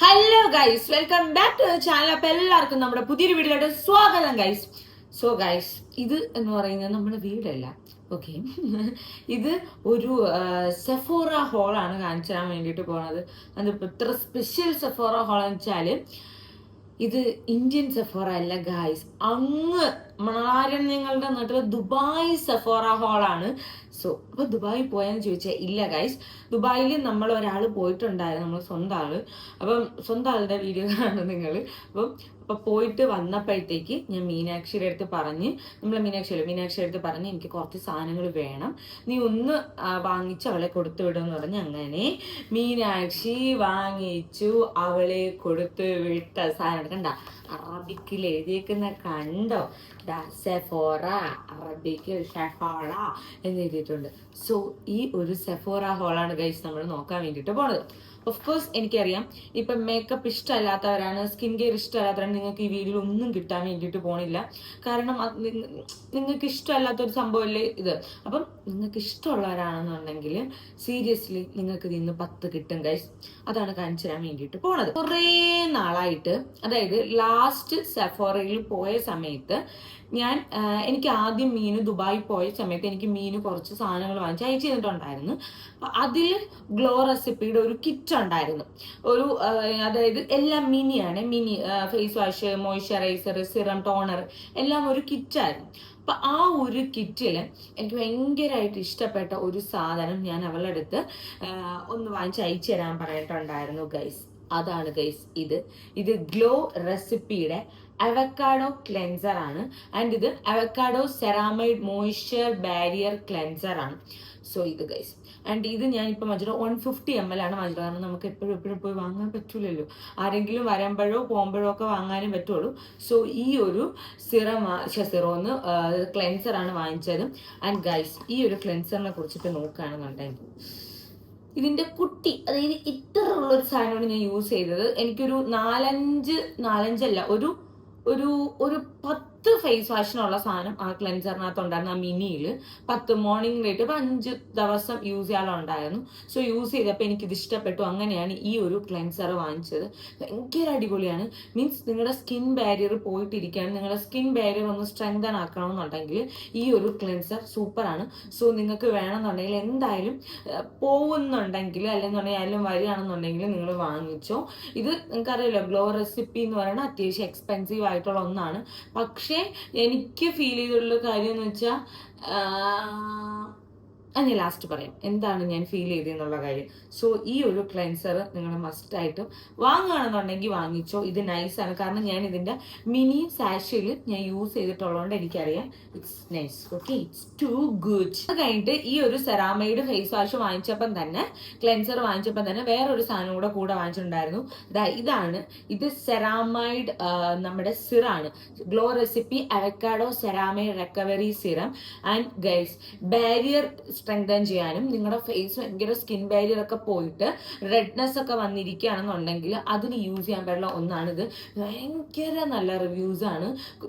Hello guys welcome back to channel അപ്പൊ എല്ലാവർക്കും നമ്മുടെ പുതിയൊരു വീഡിയോയുടെ സ്വാഗതം ഗൈസ് സോ ഗൈസ് ഇത് എന്ന് പറയുന്നത് നമ്മുടെ വീടല്ല. ഓക്കെ ഇത് ഒരു സെഫോറ ഹോളാണ് കാണിച്ചു വേണ്ടിയിട്ട് പോണത്. അതിപ്പോൾ ഇത്ര സ്പെഷ്യൽ സെഫോറ ഹോൾ എന്ന് വെച്ചാൽ ഇത് ഇന്ത്യൻ സെഫോറ അല്ല ഗായ്സ് അങ്ങ് മണാരണ്യങ്ങളുടെ നാട്ടിൽ ദുബായ് സെഫോറ ഹോളാണ് സോ അപ്പൊ ദുബായിൽ പോയെന്ന് ചോദിച്ചാൽ ഇല്ല ഗൈസ് ദുബായിൽ നമ്മൾ ഒരാൾ പോയിട്ടുണ്ടായിരുന്നു നമ്മൾ സ്വന്തം ആൾ. അപ്പം സ്വന്തം ആളുടെ വീഡിയോ കാണുന്നത് നിങ്ങൾ അപ്പം അപ്പൊ പോയിട്ട് വന്നപ്പോഴത്തേക്ക് ഞാൻ മീനാക്ഷിയുടെ അടുത്ത് പറഞ്ഞ് നമ്മൾ മീനാക്ഷിയല്ല മീനാക്ഷിയുടെ അടുത്ത് പറഞ്ഞ് എനിക്ക് കുറച്ച് സാധനങ്ങൾ വേണം. നീ ഒന്ന് വാങ്ങിച്ച് അവളെ കൊടുത്തു വിടുമെന്ന് പറഞ്ഞ് അങ്ങനെ മീനാക്ഷി വാങ്ങിച്ചു അവളെ കൊടുത്തു വിട്ട സാധനം കണ്ട. അറബിക്കിൽ എഴുതിയേക്കുന്ന കണ്ടോ? സെഫോറ അറബിക്കിൽ ഷെഫോള എന്ന് എഴുതിയിട്ടുണ്ട്. സോ ഈ ഒരു സെഫോറ ഹോളാണ് ഗൈസ് നമ്മൾ നോക്കാൻ വേണ്ടിയിട്ട് പോണത്. ഓഫ് കോഴ്സ് എനിക്കറിയാം. ഇപ്പം മേക്കപ്പ് ഇഷ്ടമല്ലാത്തവരാണ് സ്കിൻ കെയർ ഇഷ്ടമല്ലാത്തവരാണ് നിങ്ങൾക്ക് ഈ വീഡിയോയിൽ ഒന്നും കിട്ടാൻ വേണ്ടിയിട്ട് പോണില്ല. കാരണം നിങ്ങൾക്ക് ഇഷ്ടമല്ലാത്ത ഒരു ഇഷ്ടമല്ലാത്തൊരു സംഭവമല്ലേ ഇത്. അപ്പം നിങ്ങൾക്ക് ഇഷ്ടമുള്ളവരാണെന്നുണ്ടെങ്കിൽ സീരിയസ്ലി നിങ്ങൾക്ക് ഇതിന്ന് പത്ത് കിട്ടും ഗൈസ് അതാണ് കാണിച്ചു തരാൻ വേണ്ടിയിട്ട് പോണത്. കുറേ നാളായിട്ട് അതായത് ലാസ്റ്റ് സെഫോറയിൽ പോയ സമയത്ത് ഞാൻ എനിക്ക് ആദ്യം മീന് ദുബായി പോയ സമയത്ത് എനിക്ക് മീന് കുറച്ച് സാധനങ്ങൾ വാങ്ങിച്ച് അയച്ചു തന്നിട്ടുണ്ടായിരുന്നു. അതിൽ ഗ്ലോ റെസിപ്പിയുടെ ഒരു കിറ്റ് ഉണ്ടായിരുന്നു ഒരു അതായത് എല്ലാം മിനിയാണ്. Mini face wash moisturizer serum toner എല്ലാം ഒരു കിറ്റായിരുന്നു അപ്പൊ ആ ഒരു കിറ്റിൽ എനിക്ക് ഭയങ്കരമായിട്ട് ഇഷ്ടപ്പെട്ട ഒരു സാധനം ഞാൻ അവളുടെ അടുത്ത് ഒന്ന് വാങ്ങിച്ച് അയച്ചു തരാൻ പറഞ്ഞിട്ടുണ്ടായിരുന്നു ഗൈസ് അതാണ് ഗൈസ് ഇത്. ഇത് ഗ്ലോ റെസിപ്പിയുടെ അവക്കാഡോ ക്ലെൻസർ ആണ്. ആൻഡ് ഇത് avocado ceramide moisture barrier cleanser ആണ്. സോ ഇത് ഗൈസ് ആൻഡ് ഇത് ഞാനിപ്പോൾ മജുര വൺ ഫിഫ്റ്റി എം എൽ ആണ് മജുര കാരണം നമുക്ക് എപ്പോഴും എപ്പോഴും പോയി വാങ്ങാൻ പറ്റൂലല്ലോ. ആരെങ്കിലും വരുമ്പോഴോ പോകുമ്പോഴോ ഒക്കെ വാങ്ങാനും പറ്റുള്ളൂ. സോ ഈ ഒരു സിറം സിറോന്ന് ക്ലെൻസർ ആണ് വാങ്ങിച്ചത്. ആൻഡ് ഗൈസ് ഈ ഒരു ക്ലെൻസറിനെ കുറിച്ചിട്ട് നോക്കുകയാണെന്നുണ്ടെങ്കിൽ ഇതിന്റെ കുട്ടി അതായത് ഇത്ര ഉള്ളൊരു സാധനമാണ് ഞാൻ യൂസ് ചെയ്തത്. എനിക്കൊരു നാലഞ്ച് നാലഞ്ചല്ല ഒരു ഒരു ഒരു പത്ത് ഫേസ് വാഷിനുള്ള സാധനം ആ ക്ലെൻസറിനകത്ത് ഉണ്ടായിരുന്നു ആ മിനിയിൽ പത്ത് മോർണിംഗ് റേറ്റ് ഇപ്പം അഞ്ച് ദിവസം യൂസ് ചെയ്യാനുണ്ടായിരുന്നു. സോ യൂസ് ചെയ്തപ്പോൾ എനിക്കിത് ഇഷ്ടപ്പെട്ടു. അങ്ങനെയാണ് ഈ ഒരു ക്ലെൻസർ വാങ്ങിച്ചത്. ഭയങ്കര അടിപൊളിയാണ്. മീൻസ് നിങ്ങളുടെ സ്കിൻ ബാരിയർ പോയിട്ടിരിക്കുകയാണ്. നിങ്ങളുടെ സ്കിൻ ബാരിയർ ഒന്ന് സ്ട്രെങ്തൻ ആക്കണമെന്നുണ്ടെങ്കിൽ ഈ ഒരു ക്ലെൻസർ സൂപ്പറാണ്. സോ നിങ്ങൾക്ക് വേണമെന്നുണ്ടെങ്കിൽ എന്തായാലും പോകുന്നുണ്ടെങ്കിൽ അല്ലെന്നുണ്ടെങ്കിൽ ആരും വരികയാണെന്നുണ്ടെങ്കിൽ നിങ്ങൾ വാങ്ങിച്ചോ. ഇത് നിങ്ങൾക്കറിയാലോ ഗ്ലോ റെസിപ്പി എന്ന് പറയുന്നത് അത്യാവശ്യം എക്സ്പെൻസീവ് ആയിട്ടുള്ള ഒന്നാണ്. പക്ഷേ എനിക്ക് ഫീൽ ചെയ്തിട്ടുള്ള കാര്യം എന്ന് വെച്ചാൽ അത് ഞാൻ ലാസ്റ്റ് പറയാം എന്താണ് ഞാൻ ഫീൽ ചെയ്തതെന്നുള്ള കാര്യം? സോ ഈ ഒരു ക്ലെൻസർ നിങ്ങൾ മസ്റ്റ് മസ്റ്റായിട്ടും വാങ്ങുകയാണെന്നുണ്ടെങ്കിൽ വാങ്ങിച്ചോ. ഇത് നൈസാണ് കാരണം ഞാൻ ഇതിന്റെ മിനി സാഷയിൽ ഞാൻ യൂസ് ചെയ്തിട്ടുള്ളതുകൊണ്ട് എനിക്കറിയാം. It's nice okay it's too good അത് കഴിഞ്ഞിട്ട് ഈ ഒരു സെറാമയുടെ ഫേസ് വാഷ് വാങ്ങിച്ചപ്പം തന്നെ ക്ലെൻസർ വാങ്ങിച്ചപ്പം തന്നെ വേറൊരു സാധനം കൂടെ കൂടെ വാങ്ങിച്ചിട്ടുണ്ടായിരുന്നു. ഇതാണ്. ഇത് സെറാമൈഡ് നമ്മുടെ സിറാണ് glow recipe avocado ceramide recovery serum and guys barrier strengthen ചെയ്യാനും നിങ്ങളുടെ ഫേസ് ഭയങ്കര സ്കിൻ ബാരിയർ ഒക്കെ പോയിട്ട് റെഡ്നെസ് ഒക്കെ വന്നിരിക്കുകയാണെന്നുണ്ടെങ്കിൽ അതിന് യൂസ് ചെയ്യാൻ പറ്റുള്ള ഒന്നാണിത്. ഭയങ്കര നല്ല റിവ്യൂസ് ആണ്.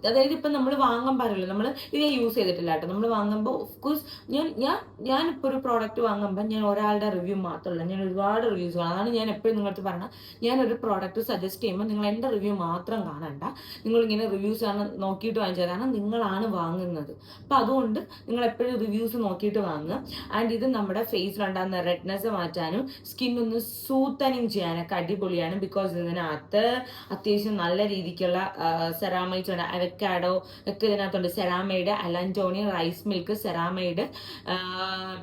അതായത് ഇപ്പം നമ്മൾ വാങ്ങാൻ പാടില്ല നമ്മൾ ഇത് യൂസ് ചെയ്തിട്ടില്ല കേട്ടോ. നമ്മൾ വാങ്ങുമ്പോൾ ഓഫ്കോഴ്സ് ഞാൻ ഞാൻ ഞാനിപ്പോൾ ഒരു പ്രോഡക്റ്റ് വാങ്ങുമ്പോൾ ഞാൻ ഒരാളുടെ റിവ്യൂ മാത്രമല്ല ഞാൻ ഒരുപാട് റിവ്യൂസ് കാണാം. അതാണ് ഞാൻ എപ്പോഴും നിങ്ങളടുത്ത് പറഞ്ഞ ഞാനൊരു പ്രോഡക്റ്റ് സജസ്റ്റ് ചെയ്യുമ്പോൾ നിങ്ങൾ എന്റെ റിവ്യൂ മാത്രം കാണണ്ട. നിങ്ങളിങ്ങനെ റിവ്യൂസ് ആണ് നോക്കിയിട്ട് വാങ്ങിച്ചാൽ കാരണം നിങ്ങളാണ് വാങ്ങുന്നത്. അപ്പം അതുകൊണ്ട് നിങ്ങൾ എപ്പോഴും റിവ്യൂസ് നോക്കിയിട്ട് വാങ്ങുക. ആൻഡ് ഇത് നമ്മുടെ ഫേസിലുണ്ടാകുന്ന റെഡ്നെസ് മാറ്റാനും സ്കിൻ ഒന്ന് സൂത്തനിങ് ചെയ്യാനൊക്കെ അടിപൊളിയാണ്. ബിക്കോസ് ഇതിനകത്ത് അത്യാവശ്യം നല്ല രീതിക്കുള്ള സെറാമൈഡ്സ് ഉണ്ട്. അവക്കാഡോ ഒക്കെ ഇതിനകത്തുണ്ട്. Ceramide allantoin rice milk ceramide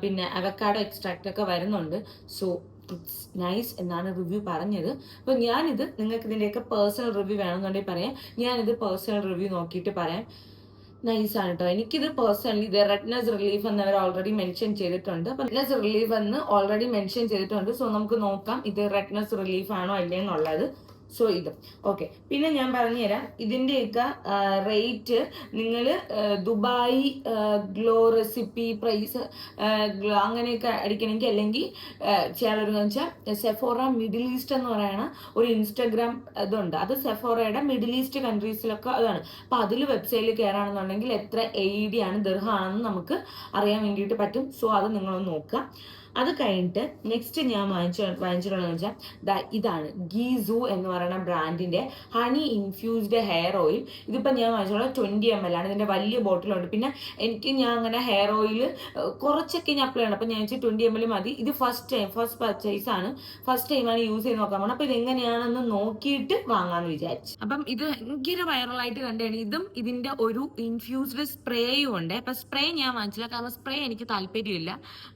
പിന്നെ അവക്കാഡോ എക്സ്ട്രാക്റ്റ് ഒക്കെ വരുന്നുണ്ട്. സോ ഇറ്റ്സ് നൈസ് എന്നാണ് റിവ്യൂ പറഞ്ഞത്. അപ്പോൾ ഞാനിത് നിങ്ങൾക്ക് ഇതിന്റെയൊക്കെ പേഴ്സണൽ റിവ്യൂ വേണമെന്നുണ്ടെങ്കിൽ പറയാം. ഞാനിത് പേഴ്സണൽ റിവ്യൂ നോക്കിയിട്ട് പറയാം. നൈസ് ആണ് കേട്ടോ എനിക്കിത് പേഴ്സണലി ഇത് റെഡ്നസ് റിലീഫ് എന്ന് അവർ ഓൾറെഡി മെൻഷൻ ചെയ്തിട്ടുണ്ട്. അപ്പം റെഡ്നസ് റിലീഫ് എന്ന് ഓൾറെഡി മെൻഷൻ ചെയ്തിട്ടുണ്ട്. സോ നമുക്ക് നോക്കാം ഇത് റെഡ്നസ് റിലീഫ് ആണോ അല്ലേ എന്നുള്ളത് സോ ഇത്. ഓക്കെ പിന്നെ ഞാൻ പറഞ്ഞുതരാം. ഇതിന്റെയൊക്കെ റേറ്റ് നിങ്ങൾ ദുബായ് ഗ്ലോ റെസിപ്പി പ്രൈസ് അങ്ങനെയൊക്കെ അടിക്കണമെങ്കിൽ അല്ലെങ്കിൽ ചെയ്യാനൊരു വെച്ചാൽ സെഫോറ മിഡിൽ ഈസ്റ്റ് എന്ന് പറയുന്ന ഒരു ഇൻസ്റ്റഗ്രാം ഇതുണ്ട്. അത് സെഫോറയുടെ മിഡിൽ ഈസ്റ്റ് കൺട്രീസിലൊക്കെ അതാണ് അപ്പം അതിൽ വെബ്സൈറ്റിൽ കയറാണെന്നുണ്ടെങ്കിൽ എത്ര എ ഡി ആണ് ദീർഘമാണെന്ന് നമുക്ക് അറിയാൻ വേണ്ടിയിട്ട് പറ്റും. സോ അത് നിങ്ങളൊന്ന് നോക്കുക. അത് കഴിഞ്ഞിട്ട് നെക്സ്റ്റ് ഞാൻ വാങ്ങിച്ചു വാങ്ങിച്ചിട്ടുള്ളതെന്ന് വെച്ചാൽ ദാ ഇതാണ് ഗീസു എന്ന് പറയുന്ന ബ്രാൻഡിന്റെ ഹണി ഇൻഫ്യൂസ്ഡ് ഹെയർ ഓയിൽ ഇതിപ്പോൾ ഞാൻ വാങ്ങിച്ചിട്ടുള്ളത് ട്വന്റി എം എൽ ആണ്. ഇതിന്റെ വലിയ ബോട്ടിലുണ്ട് പിന്നെ എനിക്ക് ഞാൻ അങ്ങനെ ഹെയർ ഓയിൽ കുറച്ചൊക്കെ ഞാൻ അപ്ലൈ ചെയ്യണം. അപ്പോൾ ഞാൻ വെച്ചാൽ ട്വന്റി എം എൽ മതി. ഇത് ഫസ്റ്റ് ടൈം ഫസ്റ്റ് പർച്ചേസ് ആണ്. ഫസ്റ്റ് ടൈമാണ് യൂസ് ചെയ്ത് നോക്കാൻ പോകണം അപ്പോൾ ഇതെങ്ങനെയാണെന്ന് നോക്കിയിട്ട് വാങ്ങാമെന്ന് വിചാരിച്ചു. അപ്പം ഇത് ഭയങ്കര വൈറലായിട്ട് കണ്ടാണ് ഇതും ഇതിന്റെ ഒരു ഇൻഫ്യൂസ്ഡ് സ്പ്രേയും ഉണ്ട്. അപ്പം സ്പ്രേ ഞാൻ വാങ്ങിച്ചില്ല. കാരണം സ്പ്രേ എനിക്ക് താല്പര്യമില്ല.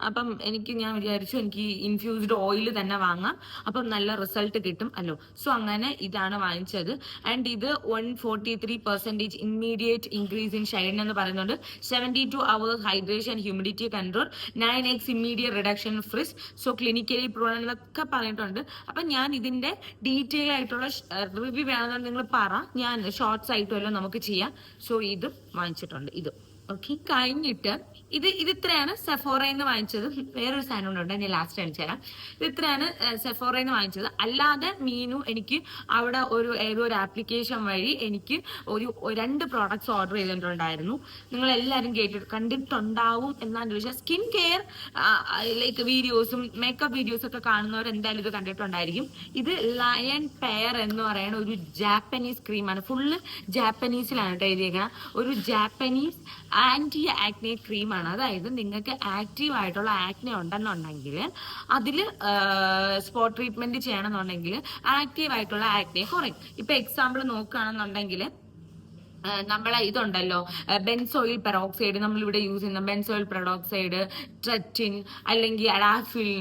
അപ്പം എനിക്ക് ഞാൻ വിചാരിച്ചു എനിക്ക് ഇൻഫ്യൂസ്ഡ് ഓയിൽ തന്നെ വാങ്ങാം. അപ്പം നല്ല റിസൾട്ട് കിട്ടും അല്ലോ. സോ അങ്ങനെ ഇതാണ് വാങ്ങിച്ചത്. ആൻഡ് ഇത് one forty three percentage immediate increase in shine എന്ന് പറയുന്നുണ്ട്. Seventy two hours hydration humidity control nine X immediate reduction frizz so clinically proven എന്നൊക്കെ പറഞ്ഞിട്ടുണ്ട്. അപ്പം ഞാൻ ഇതിന്റെ ഡീറ്റെയിൽ ആയിട്ടുള്ള റിവ്യൂ വേണമെന്ന് നിങ്ങൾ പറ. ഞാൻ ഷോർട്സ് ആയിട്ടുമല്ലോ നമുക്ക് ചെയ്യാം. സോ ഇതും വാങ്ങിച്ചിട്ടുണ്ട്. ഇതും. ഓക്കെ കഴിഞ്ഞിട്ട് ഇത് ഇത് ഇത്രയാണ് സെഫോറയിൽ നിന്ന് വാങ്ങിച്ചത്. വേറൊരു സാധനം ഉണ്ട് ഞാൻ ലാസ്റ്റ് അയച്ചു തരാം. ഇത് ഇത്രയാണ് സെഫോറയിൽ നിന്ന് വാങ്ങിച്ചത്. അല്ലാതെ മീനു എനിക്ക് അവിടെ ഒരു ഏതോ ഒരു ആപ്ലിക്കേഷൻ വഴി എനിക്ക് ഒരു രണ്ട് പ്രോഡക്ട്സ് ഓർഡർ ചെയ്തിട്ടുണ്ടായിരുന്നു. നിങ്ങൾ എല്ലാവരും കേട്ടിട്ട് കണ്ടിട്ടുണ്ടാവും എന്നാണ് ചോദിച്ചാൽ സ്കിൻ കെയർ ലൈക്ക് വീഡിയോസും മേക്കപ്പ് വീഡിയോസും ഒക്കെ കാണുന്നവർ എന്തായാലും ഇത് കണ്ടിട്ടുണ്ടായിരിക്കും. ഇത് ലയൺ പെയർ എന്ന് പറയുന്ന ഒരു ജാപ്പനീസ് ക്രീമാണ് ഫുള്ള് ജാപ്പനീസിലാണ് കേട്ടോ എഴുതിയേക്കുന്നത് ഒരു ജാപ്പനീസ് ആന്റി ആക്നെ ക്രീമാണ് അതായത് നിങ്ങൾക്ക് ആക്റ്റീവ് ആയിട്ടുള്ള ആക്നെ ഉണ്ടെന്നുണ്ടെങ്കിൽ അതിൽ സ്പോട്ട് ട്രീറ്റ്മെന്റ് ചെയ്യണമെന്നുണ്ടെങ്കിൽ ആക്റ്റീവ് ആയിട്ടുള്ള ആക്നെ കുറയും ഇപ്പൊ എക്സാമ്പിൾ നോക്കുകയാണെന്നുണ്ടെങ്കിൽ നമ്മളെ ഇതുണ്ടല്ലോ ബെൻസോയിൽ പെറോക്സൈഡ് നമ്മൾ ഇവിടെ യൂസ് ചെയ്യുന്ന ബെൻസോയിൽ പെറോക്സൈഡ് ട്രെറ്റിൻ അല്ലെങ്കിൽ അഡാഫിൽ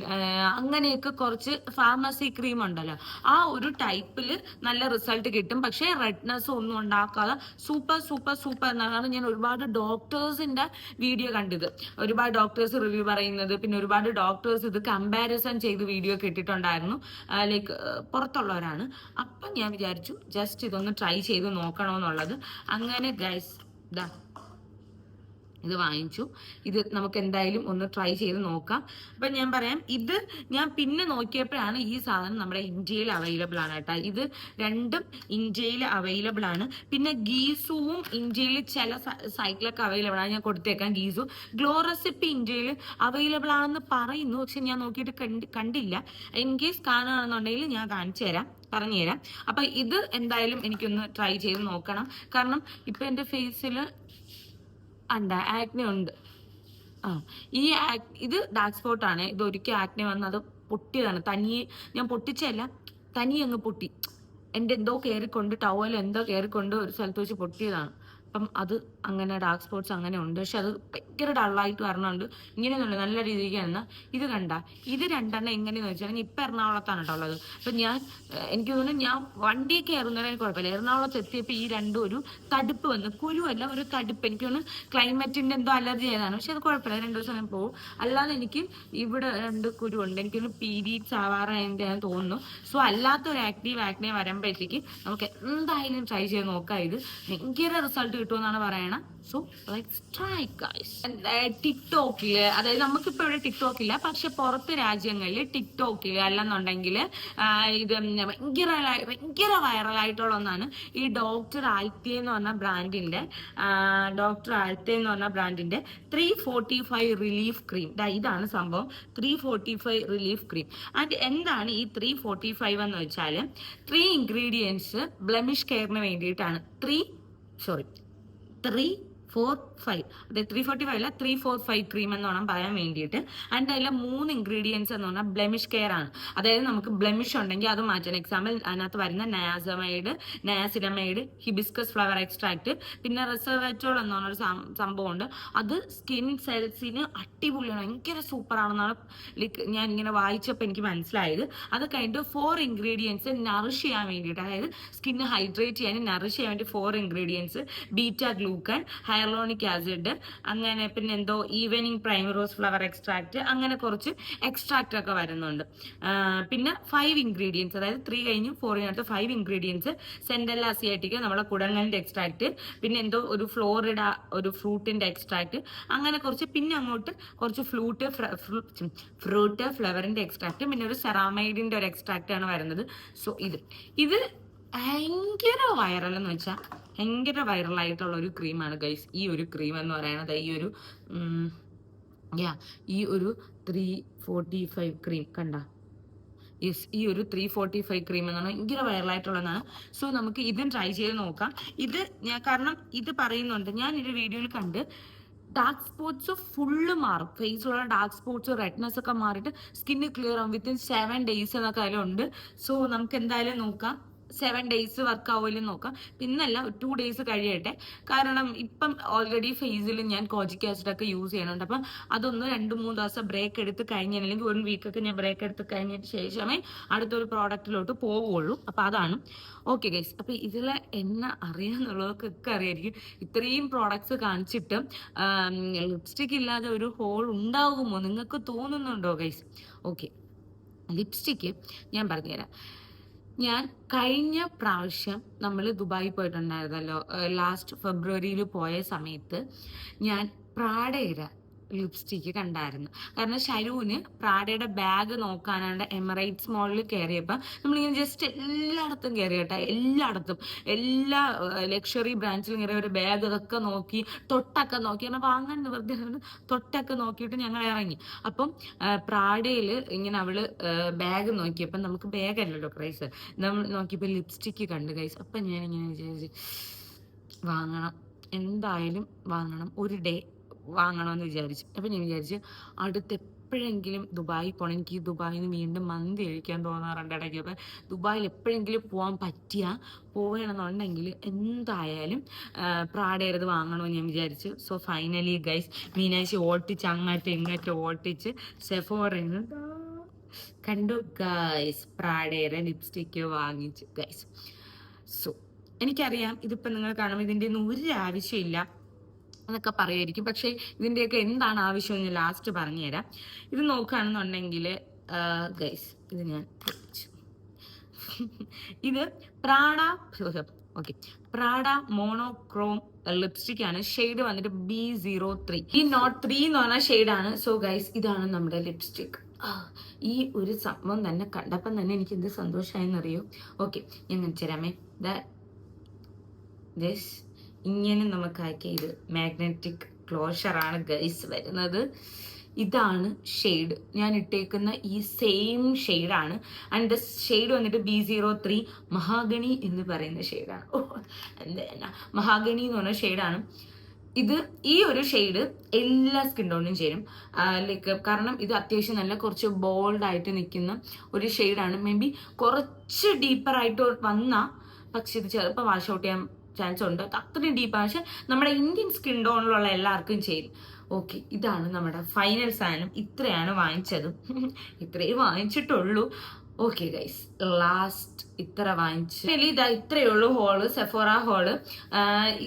അങ്ങനെയൊക്കെ കുറച്ച് ഫാർമസി ക്രീം ഉണ്ടല്ലോ. ആ ഒരു ടൈപ്പിൽ നല്ല റിസൾട്ട് കിട്ടും. പക്ഷേ റെഡ്നെസ് ഒന്നും ഉണ്ടാക്കാതെ സൂപ്പർ സൂപ്പർ സൂപ്പർ എന്നാണ് ഞാൻ ഒരുപാട് ഡോക്ടേഴ്സിന്റെ വീഡിയോ കണ്ടത്. ഒരുപാട് ഡോക്ടേഴ്സ് റിവ്യൂ പറയുന്നത് പിന്നെ ഒരുപാട് ഡോക്ടേഴ്സ് ഇത് കമ്പാരിസൺ ചെയ്ത് വീഡിയോ കിട്ടിയിട്ടുണ്ടായിരുന്നു. ലൈക്ക് പുറത്തുള്ളവരാണ്. അപ്പം ഞാൻ വിചാരിച്ചു ജസ്റ്റ് ഇതൊന്ന് ട്രൈ ചെയ്ത് നോക്കണമെന്നുള്ളത്. അങ്ങനെ ഗൈസ് ഇതാ ഇത് വാങ്ങിച്ചു. ഇത് നമുക്ക് എന്തായാലും ഒന്ന് ട്രൈ ചെയ്ത് നോക്കാം. അപ്പം ഞാൻ പറയാം ഇത് ഞാൻ പിന്നെ നോക്കിയപ്പോഴാണ് ഈ സാധനം നമ്മുടെ ഇന്ത്യയിൽ അവൈലബിൾ ആണ് കേട്ടോ. ഇത് രണ്ടും ഇന്ത്യയിൽ അവൈലബിൾ ആണ്. പിന്നെ ഗീസുവും ഇന്ത്യയിൽ ചില സൈക്കിളൊക്കെ അവൈലബിൾ ആണ്. ഞാൻ കൊടുത്തേക്കാം ഗീസു. ഗ്ലോ റെസിപ്പി ഇന്ത്യയിൽ അവൈലബിൾ ആണെന്ന് പറയുന്നു. പക്ഷെ ഞാൻ നോക്കിയിട്ട് കണ്ട് കണ്ടില്ല. ഇൻ കേസ് കാണുകയാണെന്നുണ്ടെങ്കിൽ ഞാൻ കാണിച്ചു തരാം പറഞ്ഞുതരാം. അപ്പൊ ഇത് എന്തായാലും എനിക്കൊന്ന് ട്രൈ ചെയ്ത് നോക്കണം. കാരണം ഇപ്പൊ എന്റെ ഫേസിൽ ഉണ്ട് ആക്നെ ഉണ്ട്. ആ ഈ ആക്- ഇത് ഡാർക്ക് സ്പോട്ട് ആണ്. ഇത് ഒരിക്കൽ ആക്നെ വന്ന് അത് പൊട്ടിയതാണ്. തനിയെ ഞാൻ പൊട്ടിച്ചല്ല തനിയെ അങ്ങ് പൊട്ടി. എന്റെ എന്തോ കയറിക്കൊണ്ട് ടവൽ എന്തോ കയറിക്കൊണ്ട് ഒരു സ്ഥലത്ത് വെച്ച് പൊട്ടിയതാണ്. അപ്പം അത് അങ്ങനെ ഡാർക്ക് സ്പോട്ട്സ് അങ്ങനെ ഉണ്ട്. പക്ഷെ അത് ഭയങ്കര ഡള്ളായിട്ട് വരണുണ്ട്. ഇങ്ങനെയൊന്നുമില്ല. നല്ല രീതിക്ക് എന്നാൽ ഇത് കണ്ട. ഇത് രണ്ടെണ്ണം എങ്ങനെയെന്ന് വെച്ചാൽ ഇപ്പം എറണാകുളത്താണ് കേട്ടോ ഉള്ളത്. അപ്പം ഞാൻ എനിക്ക് തോന്നുന്നു ഞാൻ വണ്ടി കയറുന്നതിന് കുഴപ്പമില്ല. എറണാകുളത്ത് എത്തിയപ്പോൾ ഈ രണ്ടും ഒരു തടുപ്പ് വന്ന്. കുരുവല്ല ഒരു തടുപ്പ്. എനിക്ക് തോന്നുന്നു ക്ലൈമറ്റിന്റെ എന്തോ അലർജി ആയതാണ്. പക്ഷെ അത് കുഴപ്പമില്ല. രണ്ട് ദിവസം ഞാൻ പോകും അല്ലാതെ എനിക്ക് ഇവിടെ രണ്ട് കുരുവുണ്ട്. എനിക്കൊന്ന് പീരീഡ്സ് ആവാറായതിന്റെ ഞാൻ തോന്നുന്നു. സോ അല്ലാത്ത ഒരു ആക്റ്റീവ് ആക്നെ വരുമ്പോഴത്തേക്ക് നമുക്ക് എന്തായാലും ട്രൈ ചെയ്ത് നോക്കാം ഇത്. ഭയങ്കര റിസൾട്ട് കിട്ടുമെന്നാണ് പറയണത് സോ ടിക്ടോക്കിൽ അതായത് നമുക്കിപ്പോൾ ഇവിടെ ടിക്ടോക്കില്ല പക്ഷെ പുറത്ത് രാജ്യങ്ങളിൽ ടിക്ടോക്കിൽ അല്ലെന്നുണ്ടെങ്കിൽ ഇത് ഭയങ്കര ഭയങ്കര വൈറലായിട്ടുള്ള ഒന്നാണ് ഈ ഡോക്ടർ ആൽത്തേ എന്ന് പറഞ്ഞ ബ്രാൻഡിന്റെ ഡോക്ടർ ആൽത്തേ എന്ന് പറഞ്ഞ ബ്രാൻഡിന്റെ three forty five relief cream. ഇതാണ് സംഭവം. Three forty five relief cream. And എന്താണ് ഈ ത്രീ ഫോർട്ടി ഫൈവ് എന്ന് വെച്ചാൽ ത്രീ ഇൻഗ്രീഡിയൻസ് ബ്ലമിഷ് കെയറിന് വേണ്ടിയിട്ടാണ്. Three sorry three four five അതെ ത്രീ ഫോർട്ടി ഫൈവ് അല്ല ത്രീ ഫോർ ഫൈവ് ക്രീം എന്ന് വേണം പറയാൻ വേണ്ടിയിട്ട്. ആൻഡ് അതിലെ മൂന്ന് ഇൻഗ്രീഡിയൻസ് എന്ന് പറഞ്ഞാൽ ബ്ലെമിഷ് കെയർ ആണ്. അതായത് നമുക്ക് ബ്ലെമിഷ് ഉണ്ടെങ്കിൽ അത് മാറ്റാൻ. എക്സാമ്പിൾ അതിനകത്ത് വരുന്ന niacinamide niacinamide hibiscus flower extract പിന്നെ റിസർവേറ്റോൾ എന്ന് പറഞ്ഞൊരു സംഭവം ഉണ്ട് അത് സ്കിൻ സെൽസിന് അടിപൊളിയാണ് ഭയങ്കര സൂപ്പർ ആണെന്നാണ് ലൈക്ക് ഞാൻ ഇങ്ങനെ വായിച്ചപ്പോൾ എനിക്ക് മനസ്സിലായത്. അത് കഴിഞ്ഞിട്ട് ഫോർ ഇൻഗ്രീഡിയൻസ് നറിഷ് ചെയ്യാൻ വേണ്ടിയിട്ട് അതായത് സ്കിന്ന് ഹൈഡ്രേറ്റ് ചെയ്യാൻ നറിഷ് ചെയ്യാൻ വേണ്ടി four ingredients beta glucan hyaluronic acid അങ്ങനെ പിന്നെ എന്തോ evening primrose flower extract അങ്ങനെ കുറച്ച് എക്സ്ട്രാക്റ്റ് ഒക്കെ വരുന്നുണ്ട്. പിന്നെ ഫൈവ് ഇൻഗ്രീഡിയൻസ് അതായത് ത്രീ കഴിഞ്ഞ് ഫോറിനകത്ത് ഫൈവ് ഇൻഗ്രീഡിയൻസ് സെൻഡല്ല അസിയാറ്റിക് നമ്മളെ കുടങ്ങലിന്റെ എക്സ്ട്രാക്ട് പിന്നെ എന്തോ ഒരു ഫ്ലോറിഡ ഒരു ഫ്രൂട്ടിന്റെ എക്സ്ട്രാക്ട് അങ്ങനെ കുറച്ച് പിന്നെ അങ്ങോട്ട് കുറച്ച് ഫ്ലൂട്ട് ഫ്രൂട്ട് ഫ്ലവറിന്റെ എക്സ്ട്രാക്ട് പിന്നെ ഒരു സെറാമൈഡിന്റെ ഒരു എക്സ്ട്രാക്ട് ആണ് വരുന്നത്. സോ ഇത്. ഇത് ഭയങ്കര വൈറൽ എന്ന് വെച്ചാൽ ഭയങ്കര വൈറലായിട്ടുള്ള ഒരു ക്രീമാണ് ഗൈസ് ഈ ഒരു ക്രീം എന്ന് പറയുന്നത് ഈ ഒരു യാ ഈ ഒരു ത്രീ ഫോർട്ടി ഫൈവ് ക്രീം കണ്ട? യെസ് ഈ ഒരു ത്രീ ഫോർട്ടി ഫൈവ് ക്രീം എന്ന് പറഞ്ഞാൽ ഭയങ്കര വൈറലായിട്ടുള്ളതാണ് സോ നമുക്ക് ഇതും ട്രൈ ചെയ്ത് നോക്കാം. ഇത് ഞാൻ കാരണം ഇത് പറയുന്നുണ്ട്. ഞാൻ ഒരു വീഡിയോയിൽ കണ്ട് ഡാർക്ക് സ്പോട്ട്സ് ഫുള്ള് മാറും. ഫേസിലുള്ള ഡാർക്ക് സ്പോട്ട്സ് റെഡ്നെസ് ഒക്കെ മാറിയിട്ട് സ്കിന്ന് ക്ലിയർ ആവും വിത്തിൻ സെവൻ ഡേയ്സ് എന്നൊക്കെ അതിലുണ്ട്. സോ നമുക്ക് എന്തായാലും നോക്കാം. സെവൻ ഡേയ്സ് വർക്ക് ആവുമല്ലോ നോക്കാം. പിന്നല്ല ടു ഡേയ്സ് കഴിയട്ടെ. കാരണം ഇപ്പം ഓൾറെഡി ഫേസിൽ ഞാൻ കോജിക് ആസിഡ് ഒക്കെ യൂസ് ചെയ്യുന്നുണ്ട്. അപ്പം അതൊന്ന് രണ്ട് മൂന്ന് ദിവസം ബ്രേക്ക് എടുത്ത് കഴിഞ്ഞ അല്ലെങ്കിൽ വൺ വീക്കൊക്കെ ഞാൻ ബ്രേക്ക് എടുത്ത് കഴിഞ്ഞതിന് ശേഷമേ അടുത്തൊരു പ്രോഡക്റ്റിലോട്ട് പോവുള്ളൂ അപ്പം അതാണ്. ഓക്കെ ഗൈസ് അപ്പം ഇതിലെ എണ്ണ അറിയാന്നുള്ളവർക്കൊക്കെ അറിയായിരിക്കും. ഇത്രയും പ്രോഡക്ട്സ് കാണിച്ചിട്ട് ലിപ്സ്റ്റിക് ഇല്ലാതെ ഒരു ഹോൾ ഉണ്ടാകുമോ നിങ്ങൾക്ക് തോന്നുന്നുണ്ടോ ഗൈസ് ഓക്കെ ലിപ്സ്റ്റിക്ക് ഞാൻ പറഞ്ഞുതരാം. ഞാൻ കഴിഞ്ഞ പ്രാവശ്യം നമ്മൾ ദുബായി പോയിട്ടുണ്ടായിരുന്നല്ലോ. ലാസ്റ്റ് ഫെബ്രുവരിയിൽ പോയ സമയത്ത് ഞാൻ പ്രാഡയുടെ ലിപ്സ്റ്റിക്ക് കണ്ടായിരുന്നു. കാരണം ഷരൂന് പ്രാഡയുടെ ബാഗ് നോക്കാനാണ്ട് എമിറേറ്റ്സ് മോളിൽ കയറിയപ്പോൾ നമ്മളിങ്ങനെ ജസ്റ്റ് എല്ലായിടത്തും കയറി കേട്ടോ. എല്ലായിടത്തും. എല്ലാ ലക്ഷറി ബ്രാൻഡിലും കയറി ഒരു ബാഗ് ഇതൊക്കെ നോക്കി തൊട്ടൊക്കെ നോക്കി. കാരണം വാങ്ങാൻ വെറുതെ തൊട്ടൊക്കെ നോക്കിയിട്ട് ഞങ്ങൾ ഇറങ്ങി. അപ്പം പ്രാഡയിൽ ഇങ്ങനെ അവൾ ബാഗ് നോക്കിയപ്പം നമുക്ക് ബാഗ് അല്ലല്ലോ പ്രൈസ് നമ്മൾ നോക്കിയപ്പോൾ ലിപ്സ്റ്റിക്ക് കണ്ടു കൈസ് അപ്പം ഞാനിങ്ങനെ വിചാരിച്ചു വാങ്ങണം. എന്തായാലും വാങ്ങണം. ഒരു ഡേ വാങ്ങണമെന്ന് വിചാരിച്ചു. അപ്പം ഞാൻ വിചാരിച്ചു അടുത്ത് എപ്പോഴെങ്കിലും ദുബായി പോകണം എനിക്ക് ദുബായിൽ നിന്ന് വീണ്ടും മന്തി കഴിക്കാൻ തോന്നാറുണ്ട് ഇടയ്ക്ക്. അപ്പം ദുബായിൽ എപ്പോഴെങ്കിലും പോകാൻ പറ്റിയ പോകണമെന്നുണ്ടെങ്കിൽ എന്തായാലും പ്രാടേറത് വാങ്ങണമെന്ന് ഞാൻ വിചാരിച്ചു. സോ ഫൈനലി ഗൈസ് മീനാശി ഓട്ടിച്ച് അങ്ങോട്ട് ഇങ്ങോട്ട് ഓട്ടിച്ച് സെഫോറിൽ നിന്ന് കണ്ടു ഗൈസ് പ്രാഡേരെ ലിപ്സ്റ്റിക്ക് വാങ്ങിച്ചു. ഗൈസ് സോ എനിക്കറിയാം ഇതിപ്പോൾ നിങ്ങൾ കാണുമ്പോൾ ഇതിന്റെ ഒന്നും ഒരു ആവശ്യമില്ല. എന്നൊക്കെ പറയുമായിരിക്കും. പക്ഷേ ഇതിന്റെയൊക്കെ എന്താണ് ആവശ്യം ഞാൻ ലാസ്റ്റ് പറഞ്ഞുതരാം. ഇത് നോക്കുകയാണെന്നുണ്ടെങ്കിൽ ഗൈസ് ഇത് ഞാൻ ഇത് പ്രാണ ഓക്കെ പ്രാഡ മോണോക്രോം ലിപ്സ്റ്റിക് ആണ്. ഷെയ്ഡ് വന്നിട്ട് ബി സീറോ ത്രീ ഈ നോട്ട് ത്രീ എന്ന് പറഞ്ഞ ഷെയ്ഡാണ് സോ ഗൈസ് ഇതാണ് നമ്മുടെ ലിപ്സ്റ്റിക് ഈ ഒരു സംഭവം തന്നെ കണ്ടപ്പം തന്നെ എനിക്ക് എന്ത് സന്തോഷമായെന്നറിയോ ഓക്കെ ഞാൻ കാണിച്ചു തരാമേ ദിസ് ഇങ്ങനെ നമുക്കാക്കിയ ഇത് മാഗ്നറ്റിക് ക്ലോഷറാണ് ഗൈസ് വരുന്നത്. ഇതാണ് ഷെയ്ഡ് ഞാൻ ഇട്ടേക്കുന്ന ഈ സെയിം ഷെയ്ഡാണ് ആൻഡ് ദ ഷെയ്ഡ് വന്നിട്ട് ബി സീറോ ത്രീ മഹാഗണി എന്ന് പറയുന്ന ഷെയ്ഡാണ് ഓ എന്താ മഹാഗണി എന്ന് പറഞ്ഞ ഷെയ്ഡാണ് ഇത് ഈ ഒരു ഷെയ്ഡ് എല്ലാ സ്കിൻ ടോണിനും ചേരും. ലൈക്ക് കാരണം ഇത് അത്യാവശ്യം നല്ല കുറച്ച് ബോൾഡ് ആയിട്ട് നിൽക്കുന്ന ഒരു ഷെയ്ഡാണ് മേ ബി കുറച്ച് ഡീപ്പറായിട്ട് വന്നാൽ പക്ഷെ ഇത് ചിലപ്പോൾ വാഷ് ഔട്ട് ചെയ്യാൻ ചാൻസ് ഉണ്ട്. അത്രയും ഡീപ്പാണ് പക്ഷെ നമ്മുടെ ഇന്ത്യൻ സ്കിൻ ടോണിലുള്ള എല്ലാവർക്കും ചെയ്യും. ഓക്കെ ഇതാണ് നമ്മുടെ ഫൈനൽ സാധനം. ഇത്രയാണ് വാങ്ങിച്ചത്. ഇത്രയും വാങ്ങിച്ചിട്ടുള്ളൂ. ഓക്കെ ഗൈസ് ലാസ്റ്റ് ഇത്ര വാങ്ങിച്ചു. ഇതാ ഇത്രയേ ഉള്ളൂ ഹോൾ സെഫോറ ഹോൾ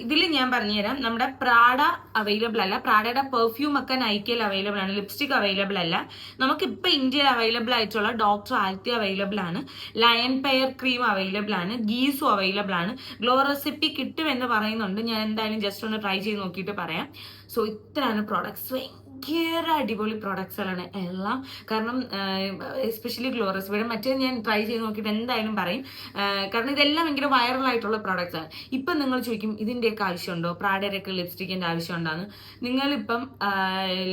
ഇതിൽ ഞാൻ പറഞ്ഞുതരാം. നമ്മുടെ പ്രാഡ അവൈലബിൾ അല്ല. പ്രാഡയുടെ പെർഫ്യൂം ഒക്കെ നൈക്കയിൽ അവൈലബിൾ ആണ്. ലിപ്സ്റ്റിക് അവൈലബിൾ അല്ല. നമുക്ക് ഇപ്പൊ ഇന്ത്യയിൽ അവൈലബിൾ ആയിട്ടുള്ള ഡോക്ടർ ആൽത്തി അവൈലബിൾ ആണ്. ലയൺ പെയർ ക്രീം അവൈലബിൾ ആണ്. ഗീസും അവൈലബിൾ ആണ്. ഗ്ലോ റെസിപ്പി കിട്ടുമെന്ന് പറയുന്നുണ്ട്. ഞാൻ എന്തായാലും ജസ്റ്റ് ഒന്ന് ട്രൈ ചെയ്ത് നോക്കിയിട്ട് പറയാം. സോ ഇത്രയാണ് പ്രോഡക്ട്സ് ഭയങ്കര അടിപൊളി പ്രൊഡക്ട്സുകളാണ് എല്ലാം. കാരണം എസ്പെഷ്യലി ഗ്ലോറസ് വീട് മറ്റേ ഞാൻ ട്രൈ ചെയ്ത് നോക്കിയിട്ട് എന്തായാലും പറയും കാരണം ഇതെല്ലാം ഭയങ്കര പ്രോഡക്റ്റ്സ് ആണ്. ഇപ്പം നിങ്ങൾ ചോദിക്കും ഇതിന്റെയൊക്കെ ആവശ്യമുണ്ടോ? പ്രാഡയുടെയൊക്കെ ലിപ്സ്റ്റിക്കിന്റെ ആവശ്യമുണ്ടാന്ന്? നിങ്ങളിപ്പം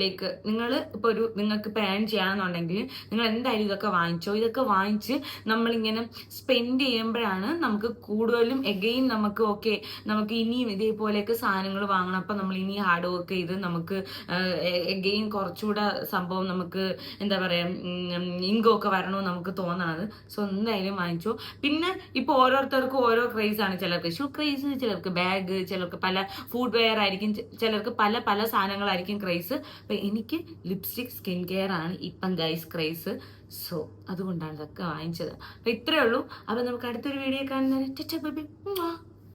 ലൈക്ക് നിങ്ങൾ ഇപ്പോൾ ഒരു നിങ്ങൾക്ക് ഇപ്പോൾ ഏൺ ചെയ്യണമെന്നുണ്ടെങ്കിൽ നിങ്ങൾ എന്തായാലും ഇതൊക്കെ വാങ്ങിച്ചോ? ഇതൊക്കെ വാങ്ങിച്ച് നമ്മളിങ്ങനെ സ്പെൻഡ് ചെയ്യുമ്പോഴാണ് നമുക്ക് കൂടുതലും എഗെയിൻ നമുക്ക് ഓക്കെ നമുക്ക് ഇനിയും ഇതേപോലെയൊക്കെ സാധനങ്ങൾ വാങ്ങണം. അപ്പം നമ്മൾ ഇനി ഹാർഡ് വർക്ക് ചെയ്ത് നമുക്ക് എഗെയിൻ കുറച്ചുകൂടെ സംഭവം നമുക്ക് എന്താ പറയുക ഇങ്കൊക്കെ വരണമെന്ന് നമുക്ക് തോന്നണത് സോ എന്തായാലും വാങ്ങിച്ചു. പിന്നെ ഇപ്പോൾ ഓരോരുത്തർക്കും ഓരോ ക്രേസ് ആണ് ചിലർക്ക്. ഷൂ ക്രേസ് ചിലർക്ക് ബാഗ് ചിലർക്ക് പല ഫുഡ് വെയർ ആയിരിക്കും ചിലർക്ക് പല പല സാധനങ്ങളായിരിക്കും ക്രേസ് അപ്പം എനിക്ക് ലിപ്സ്റ്റിക് സ്കിൻ കെയർ ആണ് ഇപ്പം ഗൈസ് ക്രേസ് സോ അതുകൊണ്ടാണ് ഇതൊക്കെ വാങ്ങിച്ചത്. അപ്പം ഇത്രയേ ഉള്ളൂ. അപ്പം നമുക്ക് അടുത്തൊരു വീഡിയോ കാണുന്നവരെ